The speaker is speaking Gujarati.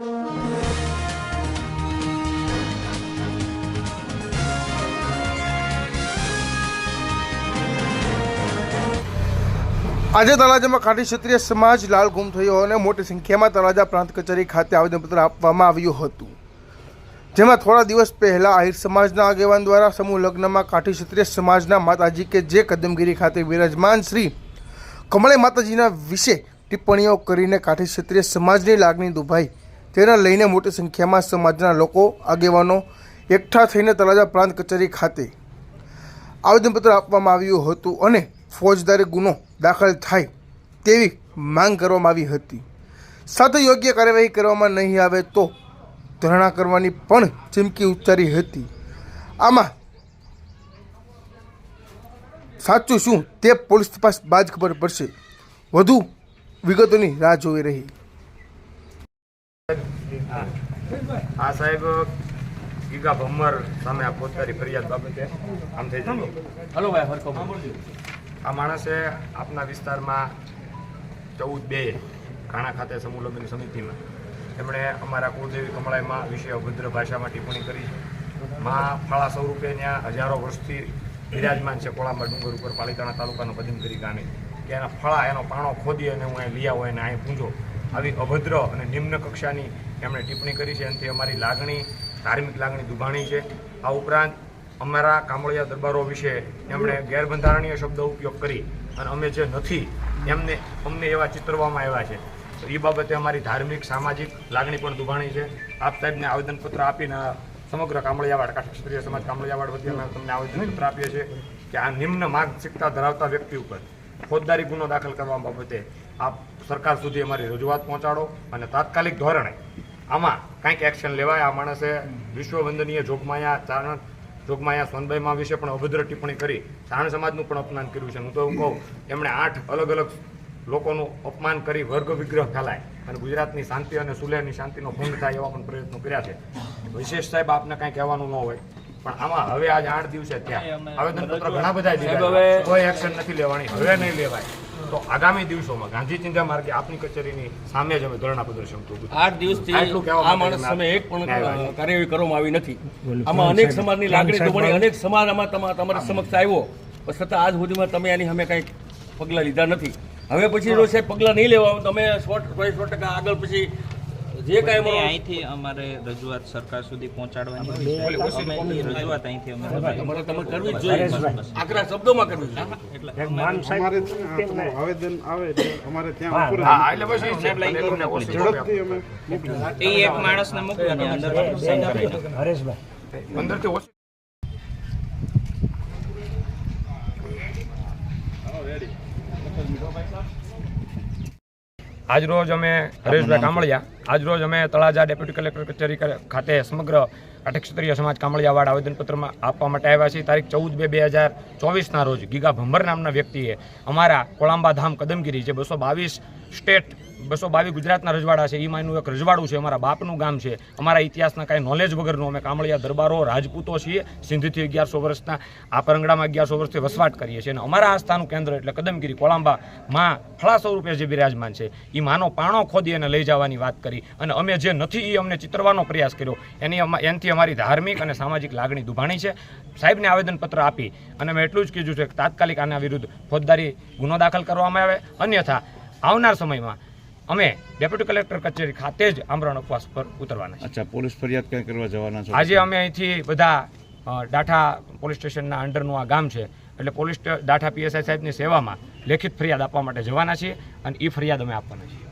આજે તળાજામાં કાઠી ક્ષત્રિય સમાજ લાલ ગુમ થયો અને મોટી સંખ્યામાં તળાજા પ્રાંત કચેરી ખાતે આવેદનપત્ર આપવામાં આવ્યું હતું. જેમાં થોડા દિવસ પહેલાં આહિર સમાજના આગેવાન દ્વારા સમૂહ લગ્નમાં કાઠી ક્ષત્રિય સમાજના માતાજી કે જે કદમગીરી ખાતે વિરાજમાન શ્રી કમળે માતાજીના વિશે ટિપ્પણીઓ કરીને કાઠી ક્ષત્રિય સમાજની લાગણી દુભાઈ. તેને લઈને મોટી સંખ્યામાં સમાજના લોકો, આગેવાનો એકઠા થઈને તળાજા પ્રાંત કચેરી ખાતે આવેદનપત્ર આપવામાં આવ્યું હતું અને ફોજદારી ગુનો દાખલ થાય તેવી માંગ કરવામાં આવી હતી. સાથે યોગ્ય કાર્યવાહી કરવામાં નહીં આવે તો ધરણા કરવાની પણ ચીમકી ઉચ્ચારી હતી. આમાં સાચું શું તે પોલીસ તપાસ બાદ ખબર પડશે. વધુ વિગતોની રાહ જોઈ રહી. આ સાહેબ ગીગા ભમ્મર સામે આ ફોજદારી ફરિયાદ બાબતે આમ થઈ જાય હલો ભાઈ હરકો આ માણસે આપના વિસ્તારમાં ચૌદ બે ઘાણા ખાતે સમૂહ લગ્ન સમિતિમાં એમણે અમારા કુળદેવી કમળાઈમાં વિશે અભદ્ર ભાષામાં ટિપ્પણી કરી છે. માં ફાળા સ્વરૂપે ત્યાં હજારો વર્ષથી બિરાજમાન છે. કોળાંબા ડુંગર ઉપર પાલિતાણા તાલુકાનો કરી ગામે. કે એના ફળા એનો પાણો ખોદી અને હું અહીં લઈ આવું અને અહીં પૂંજો. આવી અભદ્ર અને નિમ્ન કક્ષાની એમણે ટિપ્પણી કરી છે. એનાથી અમારી લાગણી, ધાર્મિક લાગણી દુભાણી છે. આ ઉપરાંત અમારા કામળિયા દરબારો વિશે એમણે ગેરબંધારણીય શબ્દો ઉપયોગ કરી અને અમે જે નથી, એમને, અમને એવા ચિતરવામાં આવ્યા છે. તો એ બાબતે અમારી ધાર્મિક, સામાજિક લાગણી પણ દુભાણી છે. આપ સાહેબને આવેદનપત્ર આપીને સમગ્ર કામળિયાવાડ કાઠી ક્ષત્રિય સમાજ કામળિયાવાડ વતી તમને આવેદનપત્ર આપીએ છીએ કે આ નિમ્ન માનસિકતા ધરાવતા વ્યક્તિ ઉપર ફોજદારી ગુનો દાખલ કરવા બાબતે આપ સરકાર સુધી અમારી રજૂઆત પહોંચાડો અને તાત્કાલિક ધોરણે આમાં કંઈક એક્શન લેવાય. આ માણસે વિશ્વવંદનીય જોગમાયા ચારણ, જોગમાયા સોનબાઈમાં વિશે પણ અભદ્ર ટિપ્પણી કરી ચારણ સમાજનું પણ અપમાન કર્યું છે. હું તો એવું કહું, એમણે આઠ અલગ અલગ લોકોનું અપમાન કરી વર્ગ વિગ્રહ ફેલાય અને ગુજરાતની શાંતિ અને સુલેહની શાંતિનો ભંગ થાય એવા પણ પ્રયત્નો કર્યા છે. વિશેષ સાહેબ, આપને કાંઈ કહેવાનું ન હોય. પણ આમાં હવે આજ આઠ દિવસે ત્યાં. આવેદનપત્ર ઘણા બધા દીધા કોઈ એક્શન નથી લેવાની. હવે નહીં લેવાય. તો આગામી દિવસોમાં ગાંધી ચિંતા માર્ગે આપની કચેરીની સામે જ અમે ધરણા પ્રદર્શન આઠ દિવસથી આ માણસ સામે એક પણ કાર્યવાહી કરવામાં આવી નથી. આમાં અનેક સમાજની લાગણી દુભાણી અનેક સમાજ આમાં તમા- તમારી સમક્ષ આવ્યો. પણ છતાં આજ સુધીમાં તમે આની અમે કંઈક પગલાં લીધા નથી. હવે પછી જો સાહેબ પગલાં નહીં લેવા તમે સો સો સો ટકા આગળ પછી જે કાંઈ અહીંથી અમારે રજૂઆત સરકાર સુધી પહોંચાડવાની છે. અમે રજૂઆત અહીંથી અમે તમારે તમે કરવી જ જોઈએ. આકરા શબ્દોમાં કરવી જોઈએ એટલે આવેદન આવે અમારે ત્યાં ઉપર હા એટલે બસ એ એક માણસને મોકલો અંદર નાખો. પંદરથી ઓછી આજરોજ અમે હરેશભાઈ કામળિયા આજરોજ અમે તળાજા ડેપ્યુટી કલેક્ટર કચેરી ખાતે સમગ્ર આઠ ક્ષત્રિય સમાજ કામળિયાવાડ આવેદનપત્રમાં આપવા માટે આવ્યા છે. તારીખ ચૌદ બે બે હજાર ચોવીસના રોજ ગીગા ભંભર નામના વ્યક્તિએ અમારા કોળાંબા ધામ કદમગીરી જે બસો બાવીસ સ્ટેટ, બસો બાવીસ ગુજરાતના રજવાડા છે એ માયનું એક રજવાડું છે, અમારા બાપનું ગામ છે. અમારા ઇતિહાસના કાંઈ નોલેજ વગરનું અમે કામળિયા દરબારો રાજપૂતો છીએ. સિંધથી અગિયારસો વર્ષના, આ પરંગડામાં અગિયારસો વર્ષથી વસવાટ કરીએ છીએ. અને અમારા આસ્થાનું કેન્દ્ર એટલે કદમગીરી, કોળાંબા માં ફળા સ્વરૂપે જે બિરાજમાન છે. એ માનો પાણો ખોદી અને લઈ જવાની વાત કરી. અને અમે જે નથી એ અમને ચિતરવાનો પ્રયાસ કર્યો. એની અમા- એનાથી અમારી ધાર્મિક અને સામાજિક લાગણી દુભાણી છે. સાહેબને આવેદનપત્ર આપી અને મેં એટલું જ કીધું છે કે તાત્કાલિક આના વિરુદ્ધ ફોજદારી ગુનો દાખલ કરવામાં આવે. અન્યથા આવનાર સમયમાં અમે ડેપ્યુટી કલેક્ટર કચેરી ખાતે જ આમરણ ઉપવાસ પર ઉતરવાના છે અચ્છા પોલીસ ફરિયાદ ક્યાં કરવા જવાના છે? આજે અમે અહીંથી બધા ડાઠા પોલીસ સ્ટેશનના અંડરનું આ ગામ છે. એટલે પોલીસ ડાઠા પીએસઆઈ સાહેબની સેવામાં લેખિત ફરિયાદ આપવા માટે જવાના છીએ અને એ ફરિયાદ અમે આપવાના છીએ.